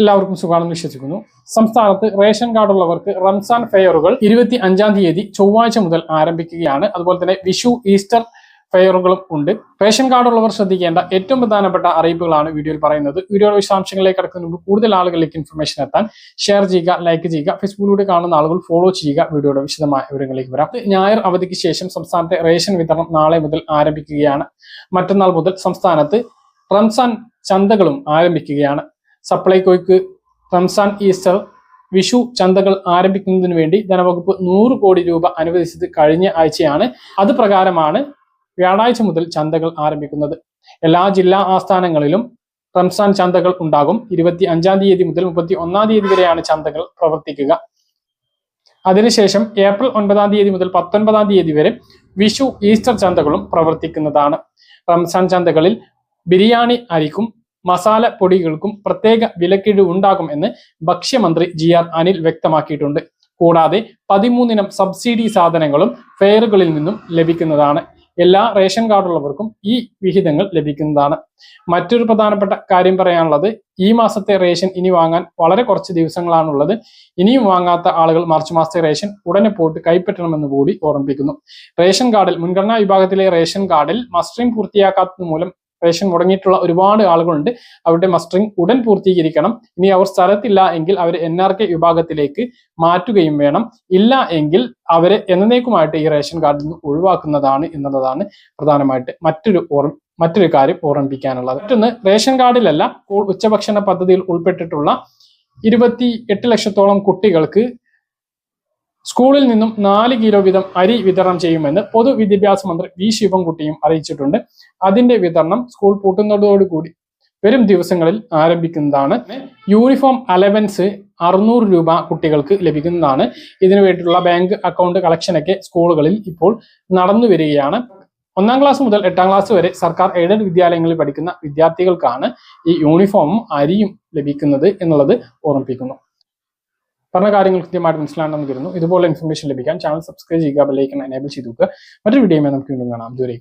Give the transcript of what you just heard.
എല്ലാവർക്കും സുഖമാണെന്ന് വിശ്വസിക്കുന്നു. സംസ്ഥാനത്ത് റേഷൻ കാർഡ് ഉള്ളവർക്ക് റംസാൻ ഫെയറുകൾ ഇരുപത്തി അഞ്ചാം തീയതി ചൊവ്വാഴ്ച മുതൽ ആരംഭിക്കുകയാണ്. അതുപോലെ തന്നെ വിഷു ഈസ്റ്റർ ഫെയറുകളും ഉണ്ട്. റേഷൻ കാർഡ് ഉള്ളവർ ശ്രദ്ധിക്കേണ്ട ഏറ്റവും പ്രധാനപ്പെട്ട അറിയിപ്പുകളാണ് വീഡിയോയിൽ പറയുന്നത്. വീഡിയോയുടെ വിശദാംശങ്ങളിലേക്ക് കിടക്കുന്ന മുമ്പ് കൂടുതൽ ആളുകളിലേക്ക് ഇൻഫർമേഷൻ എത്താൻ ഷെയർ ചെയ്യുക ലൈക്ക് ചെയ്യുക ഫേസ്ബുക്കിലൂടെ കാണുന്ന ആളുകൾ ഫോളോ ചെയ്യുക വീഡിയോയുടെ വിശദമായ വിവരങ്ങളിലേക്ക് വരാം. ഞായർ അവധിക്ക് ശേഷം സംസ്ഥാനത്തെ റേഷൻ വിതരണം നാളെ മുതൽ ആരംഭിക്കുകയാണ്. മറ്റന്നാൾ മുതൽ സംസ്ഥാനത്ത് റംസാൻ ചന്തകളും ആരംഭിക്കുകയാണ്. സപ്ലൈകോയ്ക്ക് റംസാൻ ഈസ്റ്റർ വിഷു ചന്തകൾ ആരംഭിക്കുന്നതിന് വേണ്ടി ധനവകുപ്പ് നൂറ് കോടി രൂപ അനുവദിച്ചത് കഴിഞ്ഞ ആഴ്ചയാണ്. അത് പ്രകാരമാണ് വ്യാഴാഴ്ച മുതൽ ചന്തകൾ ആരംഭിക്കുന്നത്. എല്ലാ ജില്ലാ ആസ്ഥാനങ്ങളിലും റംസാൻ ചന്തകൾ ഉണ്ടാകും. ഇരുപത്തി അഞ്ചാം തീയതി മുതൽ മുപ്പത്തി ഒന്നാം തീയതി വരെയാണ് ചന്തകൾ പ്രവർത്തിക്കുക. അതിനുശേഷം ഏപ്രിൽ ഒൻപതാം തീയതി മുതൽ പത്തൊൻപതാം തീയതി വരെ വിഷു ഈസ്റ്റർ ചന്തകളും പ്രവർത്തിക്കുന്നതാണ്. റംസാൻ ചന്തകളിൽ ബിരിയാണി അരിക്കും മസാല പൊടികൾക്കും പ്രത്യേക വിലക്കിഴിവ് ഉണ്ടാകും എന്ന് ഭക്ഷ്യമന്ത്രി ജി ആർ അനിൽ വ്യക്തമാക്കിയിട്ടുണ്ട്. കൂടാതെ പതിമൂന്നിനം സബ്സിഡി സാധനങ്ങളും ഫെയറുകളിൽ നിന്നും ലഭിക്കുന്നതാണ്. എല്ലാ റേഷൻ കാർഡുള്ളവർക്കും ഈ വിഹിതങ്ങൾ ലഭിക്കുന്നതാണ്. മറ്റൊരു പ്രധാനപ്പെട്ട കാര്യം പറയാനുള്ളത് ഈ മാസത്തെ റേഷൻ ഇനി വാങ്ങാൻ വളരെ കുറച്ച് ദിവസങ്ങളാണുള്ളത്. ഇനിയും വാങ്ങാത്ത ആളുകൾ മാർച്ച് മാസത്തെ റേഷൻ ഉടനെ പോയിട്ട് കൈപ്പറ്റണമെന്ന് കൂടി ഓർമ്മിപ്പിക്കുന്നു. റേഷൻ കാർഡിൽ മുൻഗണനാ വിഭാഗത്തിലെ റേഷൻ കാർഡിൽ മസ്റ്ററിംഗ് പൂർത്തിയാക്കാത്തത് മൂലം റേഷൻ മുടങ്ങിയിട്ടുള്ള ഒരുപാട് ആളുകളുണ്ട്. അവരുടെ മസ്റ്ററിംഗ് ഉടൻ പൂർത്തീകരിക്കണം. ഇനി അവർ സ്ഥലത്തില്ല എങ്കിൽ അവർ എൻ ആർ കെ വിഭാഗത്തിലേക്ക് മാറ്റുകയും വേണം. ഇല്ല എങ്കിൽ അവരെ എന്നേക്കുമായിട്ട് ഈ റേഷൻ കാർഡിൽ നിന്ന് ഒഴിവാക്കുന്നതാണ് എന്നുള്ളതാണ് പ്രധാനമായിട്ട് മറ്റൊരു ഓർമ്മ മറ്റൊരു കാര്യം ഓർമ്മിപ്പിക്കാനുള്ളത്. മറ്റൊന്ന് റേഷൻ കാർഡിലല്ല ഉച്ചഭക്ഷണ പദ്ധതിയിൽ ഉൾപ്പെട്ടിട്ടുള്ള ഇരുപത്തി എട്ട് ലക്ഷത്തോളം കുട്ടികൾക്ക് സ്കൂളിൽ നിന്നും നാല് കിലോ വീതം അരി വിതരണം ചെയ്യുമെന്ന് പൊതുവിദ്യാഭ്യാസ മന്ത്രി വി ശിവൻകുട്ടിയും അറിയിച്ചിട്ടുണ്ട്. അതിന്റെ വിതരണം സ്കൂൾ പൂട്ടുന്നതോടുകൂടി വരും ദിവസങ്ങളിൽ ആരംഭിക്കുന്നതാണ്. യൂണിഫോം അലവൻസ് അറുന്നൂറ് രൂപ കുട്ടികൾക്ക് ലഭിക്കുന്നതാണ്. ഇതിനു വേണ്ടിയിട്ടുള്ള ബാങ്ക് അക്കൗണ്ട് കളക്ഷനൊക്കെ സ്കൂളുകളിൽ ഇപ്പോൾ നടന്നു വരികയാണ്. ഒന്നാം ക്ലാസ് മുതൽ എട്ടാം ക്ലാസ് വരെ സർക്കാർ എയ്ഡഡ് വിദ്യാലയങ്ങളിൽ പഠിക്കുന്ന വിദ്യാർത്ഥികൾക്കാണ് ഈ യൂണിഫോമും അരിയും ലഭിക്കുന്നത് എന്നുള്ളത് ഓർമ്മിപ്പിക്കുന്നു. പറഞ്ഞ കാര്യങ്ങൾ കൃത്യമായിട്ട് മനസ്സിലാണെന്ന് കരുതുന്നു ഇതുപോലെ ഇൻഫർമേഷൻ ലഭിക്കാൻ ചാനൽ സബ്സ്ക്രൈബ് ചെയ്യുക ബെല്ലൈക്കൺ എനേബിൾ ചെയ്തു വെക്കുക. മറ്റൊരു വീഡിയോയുമായി നമുക്ക് വീണ്ടും കാണാം. ഇതുവരെ